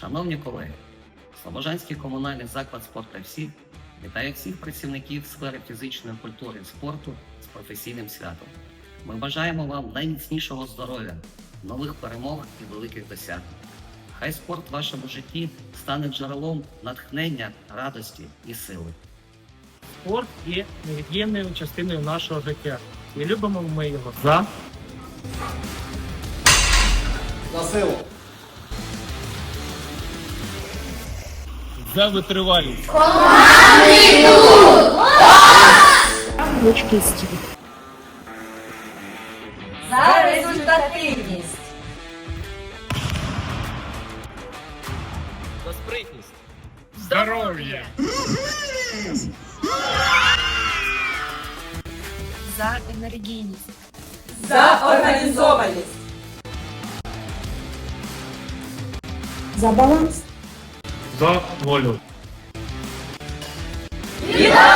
Шановні колеги, Слобожанський комунальний заклад спорту всі вітає всіх працівників сфери фізичної культури і спорту з професійним святом. Ми бажаємо вам найміцнішого здоров'я, нових перемог і великих досягнень. Хай спорт в вашому житті стане джерелом натхнення, радості і сили. Спорт є невід'ємною частиною нашого життя. І любимо ми його за За силу. за витривалість. За результативність. За спритність. Здоров'я! за енергійність, За організованість. за баланс, За волю. Вітаю!